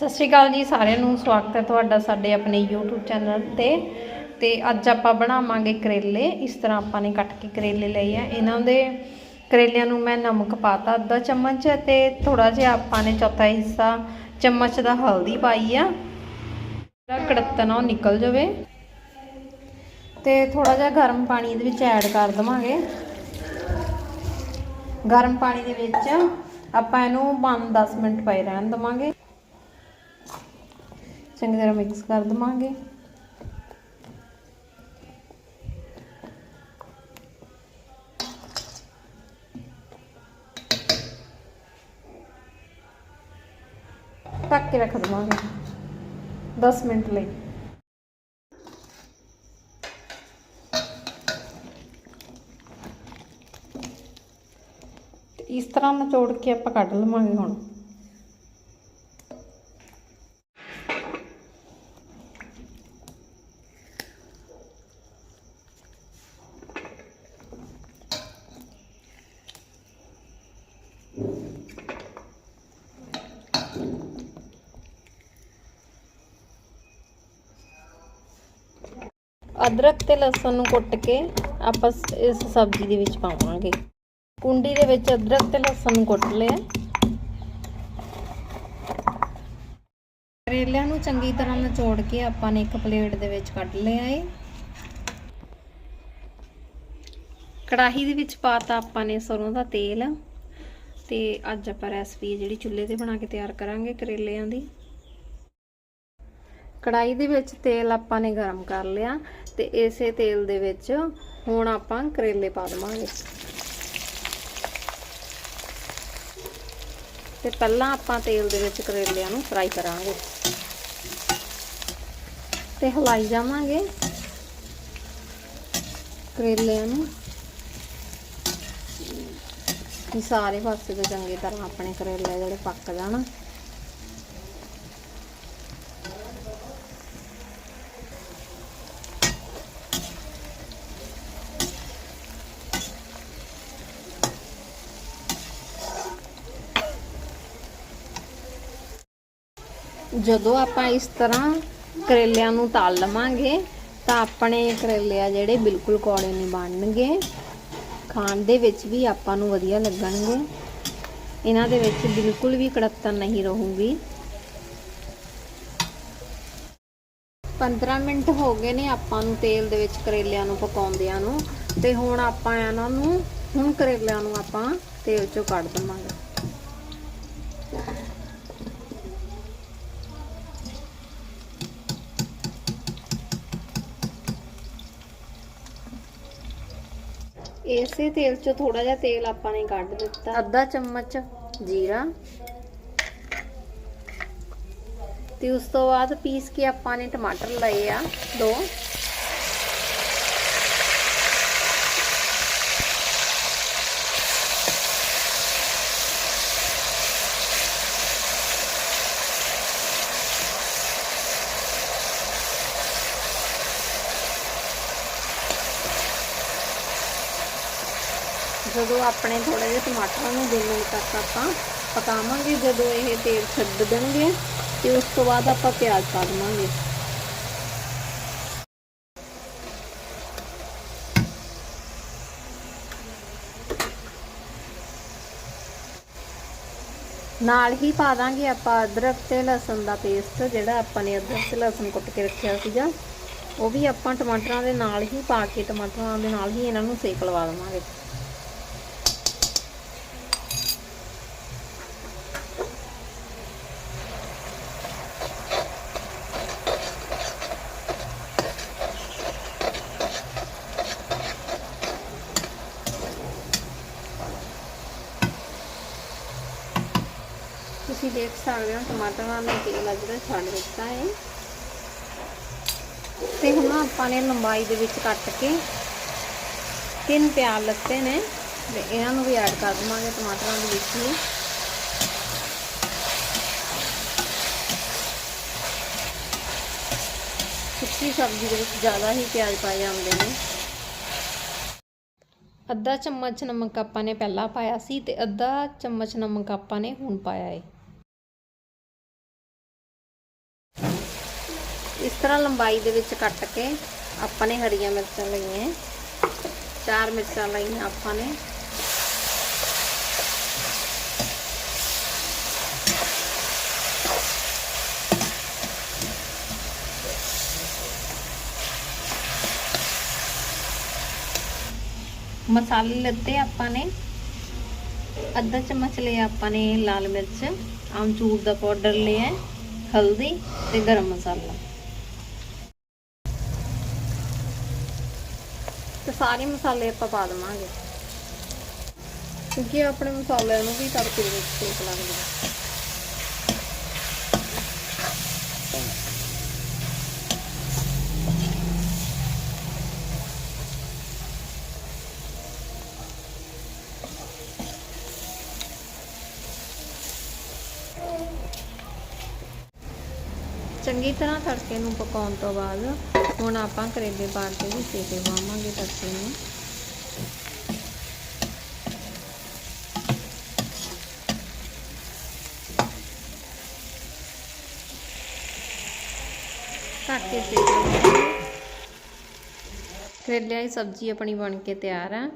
ਸਤਿ ਸ਼੍ਰੀ ਅਕਾਲ ਜੀ ਸਾਰਿਆਂ ਨੂੰ, ਸਵਾਗਤ ਹੈ ਤੁਹਾਡਾ ਸਾਡੇ ਆਪਣੇ YouTube ਚੈਨਲ ਤੇ। ਤੇ ਅੱਜ ਆਪਾਂ ਬਣਾਵਾਂਗੇ ਕਰੇਲੇ, ਇਸ ਤਰ੍ਹਾਂ ਆਪਾਂ ਨੇ ਕੱਟ ਕੇ ਕਰੇਲੇ ਲਏ ਆ। ਇਹਨਾਂ ਦੇ ਕਰੇਲਿਆਂ ਨੂੰ ਮੈਂ ਨਮਕ ਪਾਤਾ ਅੱਧਾ ਚਮਚ ਤੇ ਥੋੜਾ ਜਿਹਾ ਆਪਾਂ ਨੇ ਚੌਥਾ ਹਿੱਸਾ ਚਮਚ ਦਾ ਹਲਦੀ ਪਾਈ ਆ। ਜਿਹੜਾ ਕੜਤਨਾ ਉਹ ਨਿਕਲ ਜਾਵੇ। ਤੇ ਥੋੜਾ ਜਿਹਾ ਗਰਮ ਪਾਣੀ ਦੇ ਵਿੱਚ ਐਡ ਕਰ ਦਵਾਂਗੇ। ਗਰਮ ਪਾਣੀ ਦੇ ਵਿੱਚ ਆਪਾਂ ਇਹਨੂੰ 5-10 ਮਿੰਟ ਪਏ ਰਹਿਣ ਦਵਾਂਗੇ। ਚੰਗੀ ਤਰ੍ਹਾਂ ਮਿਕਸ ਕਰ ਦਵਾਂਗੇ। ਢੱਕ ਕੇ ਰੱਖ ਦਵਾਂਗੇ 10 ਮਿੰਟ ਲਈ। ਇਸ ਤਰ੍ਹਾਂ ਨਿਚੋੜ ਕੇ ਆਪਾਂ ਕੱਢ ਲਵਾਂਗੇ ਹੁਣ। ਅਦਰਕ ਤੇ ਲਸਣ ਨੂੰ ਕੁੱਟ ਕੇ ਆਪਾਂ ਇਸ ਸਬਜ਼ੀ ਦੇ ਵਿੱਚ ਪਾਵਾਂਗੇ। ਕੁੰਡੀ ਦੇ ਵਿੱਚ ਅਦਰਕ ਤੇ ਲਸਣ ਨੂੰ ਕੁੱਟ ਲਿਆ। ਕਰੇਲਿਆਂ ਨੂੰ ਚੰਗੀ ਤਰ੍ਹਾਂ ਨਿਚੋੜ ਕੇ ਆਪਾਂ ਨੇ ਇੱਕ ਪਲੇਟ ਦੇ ਵਿੱਚ ਕੱਢ ਲਿਆ ਏ। ਕੜਾਹੀ ਦੇ ਵਿੱਚ ਪਾਤਾ ਆਪਾਂ ਨੇ ਸਰੋਂ ਦਾ ਤੇਲ। ਤੇ ਅੱਜ ਆਪਾਂ ਰੈਸਪੀ ਜਿਹੜੀ ਚੁੱਲ੍ਹੇ ਤੇ ਬਣਾ ਕੇ ਤਿਆਰ ਕਰਾਂਗੇ ਕਰੇਲਿਆਂ ਦੀ। ਕੜਾਈ ਦੇ ਵਿੱਚ ਤੇਲ ਆਪਾਂ ਨੇ ਗਰਮ ਕਰ ਲਿਆ ਤੇ ਇਸੇ ਤੇਲ ਦੇ ਵਿੱਚ ਹੁਣ ਆਪਾਂ ਕਰੇਲੇ ਪਾ ਦਵਾਂਗੇ। ਤੇ ਪਹਿਲਾਂ ਆਪਾਂ ਤੇਲ ਦੇ ਵਿੱਚ ਕਰੇਲਿਆਂ ਨੂੰ ਫਰਾਈ ਕਰਾਂਗੇ। ਤੇ ਹਲਾਈ ਜਾਵਾਂਗੇ ਕਰੇਲਿਆਂ ਨੂੰ। ਸਾਰੇ ਪਾਸੇ ਤੋਂ ਚੰਗੀ ਤਰ੍ਹਾਂ ਆਪਣੇ ਕਰੇਲੇ ਜਿਹੜੇ ਪੱਕ ਜਾਣ। ਜਦੋਂ ਆਪਾਂ ਇਸ ਤਰ੍ਹਾਂ ਕਰੇਲਿਆਂ ਨੂੰ ਤਲ ਲਵਾਂਗੇ, ਤਾਂ ਆਪਣੇ ਕਰੇਲੇ ਆ ਜਿਹੜੇ ਬਿਲਕੁਲ ਕੌੜੇ ਨਹੀਂ ਬਣਨਗੇ। ਖਾਣ ਦੇ ਵਿੱਚ ਵੀ ਆਪਾਂ ਨੂੰ ਵਧੀਆ ਲੱਗਣਗੇ। ਇਹਨਾਂ ਦੇ ਵਿੱਚ ਬਿਲਕੁਲ ਵੀ ਕੜੱਤਨ ਨਹੀਂ ਰਹੂਗੀ। 15 ਮਿੰਟ ਹੋ ਗਏ ਨੇ ਆਪਾਂ ਨੂੰ ਤੇਲ ਦੇ ਵਿੱਚ ਕਰੇਲਿਆਂ ਨੂੰ ਪਕਾਉਂਦਿਆਂ ਨੂੰ। ਤੇ ਹੁਣ ਆਪਾਂ ਇਹਨਾਂ ਨੂੰ, ਹੁਣ ਕਰੇਲਿਆਂ ਨੂੰ ਆਪਾਂ ਤੇਲ ਚੋਂ ਕੱਢ ਦਵਾਂਗੇ। ਇਸੇ ਤੇਲ ਚੋਂ ਥੋੜਾ ਜਿਹਾ ਤੇਲ ਆਪਾਂ ਨੇ ਕੱਢ ਦਿੱਤਾ। ਅੱਧਾ ਚਮਚ ਜੀਰਾ। ਤੇ ਉਸ ਤੋਂ ਬਾਅਦ ਪੀਸ ਕੇ ਆਪਾਂ ਨੇ ਟਮਾਟਰ ਲਏ ਆ, ਦੋ। ਜਦੋਂ ਆਪਣੇ ਥੋੜੇ ਜਿਹੇ ਟਮਾਟਰਾਂ ਨੂੰ ਦੋ ਮਿੰਟ ਤੱਕ ਆਪਾਂ ਪਕਾਵਾਂਗੇ, ਜਦੋਂ ਇਹ ਤੇਲ ਛੱਡ ਦੇਣਗੇ ਤੇ ਉਸ ਤੋਂ ਬਾਅਦ ਆਪਾਂ ਪਿਆਜ਼ ਪਾ ਦੇਵਾਂਗੇ। ਨਾਲ ਹੀ ਪਾ ਦਾਂਗੇ ਆਪਾਂ ਅਦਰਕ ਤੇ ਲਸਣ ਦਾ ਪੇਸਟ, ਜਿਹੜਾ ਆਪਾਂ ਨੇ ਅਦਰਕ ਤੇ ਲਸਣ ਕੁੱਟ ਕੇ ਰੱਖਿਆ ਸੀਗਾ। ਉਹ ਵੀ ਆਪਾਂ ਟਮਾਟਰਾਂ ਦੇ ਨਾਲ ਹੀ ਪਾ ਕੇ, ਟਮਾਟਰਾਂ ਦੇ ਨਾਲ ਹੀ ਇਹਨਾਂ ਨੂੰ ਸੇਕ ਲਵਾ ਦੇਵਾਂਗੇ। ਤੁਸੀਂ ਦੇਖ ਸਕਦੇ ਹੋ ਟਮਾਟਰਾਂ ਨੇ ਤੇਲ ਆ ਜਿਹੜਾ ਛੱਡ ਦਿੱਤਾ ਹੈ। ਤੇ ਹੁਣ ਆਪਾਂ ਨੇ ਲੰਬਾਈ ਦੇ ਵਿੱਚ ਕੱਟ ਕੇ ਤਿੰਨ ਪਿਆਜ਼ ਲੱਤੇ ਨੇ ਤੇ ਇਹਨਾਂ ਨੂੰ ਵੀ ਐਡ ਕਰ ਦਵਾਂਗੇ ਟਮਾਟਰਾਂ ਦੇ ਵਿੱਚ ਹੀ ਸੁੱਕੀ ਸਬਜ਼ੀ ਦੇ ਵਿੱਚ ਜ਼ਿਆਦਾ ਹੀ ਪਿਆਜ਼ ਪਾਏ ਜਾਂਦੇ ਨੇ। ਅੱਧਾ ਚਮਚ ਨਮਕ ਆਪਾਂ ਨੇ ਪਹਿਲਾਂ ਪਾਇਆ ਸੀ ਤੇ ਅੱਧਾ ਚਮਚ ਨਮਕ ਆਪਾਂ ਨੇ ਹੁਣ ਪਾਇਆ ਹੈ ਇਸ ਤਰ੍ਹਾਂ ਲੰਬਾਈ ਦੇ ਵਿੱਚ ਕੱਟ ਕੇ ਆਪਾਂ ਨੇ ਹਰੀਆਂ ਮਿਰਚਾਂ ਲਈਆਂ ਚਾਰ ਮਿਰਚਾਂ ਲਈਆਂ ਆਪਾਂ ਨੇ। ਮਸਾਲੇ ਲੱਤੇ ਆਪਾਂ ਨੇ। ਅੱਧਾ ਚਮਚ ਲਿਆ ਆਪਾਂ ਨੇ ਲਾਲ ਮਿਰਚ। ਆਮਚੂਰ ਦਾ ਪਾਊਡਰ ਲਿਆ ਹਲਦੀ ਤੇ ਗਰਮ ਮਸਾਲਾ। ਸਾਰੇ ਮਸਾਲੇ ਆਪਾਂ ਪਾ ਦੇਵਾਂਗੇ। ਕਿਉਂਕਿ ਆਪਣੇ ਮਸਾਲਿਆਂ ਨੂੰ ਵੀ ਤੜਕੇ ਦੇ ਵਿੱਚ ਸੇਕ ਲੱਗਦਾ। ਚੰਗੀ ਤਰ੍ਹਾਂ ਤੜਕੇ ਨੂੰ ਪਕਾਉਣ ਤੋਂ ਬਾਅਦ ਹੁਣ ਆਪਾਂ ਕਰੇਲੇ ਪਾ ਕੇ ਵੀ ਸੇਕੇ ਪਾਵਾਂਗੇ ਤੜਕੇ ਨੂੰ। ਢੱਕ ਕੇ ਸੇਕ ਕਰੇਲਿਆਂ ਦੀ ਸਬਜ਼ੀ ਆਪਣੀ ਬਣ ਕੇ ਤਿਆਰ ਆ।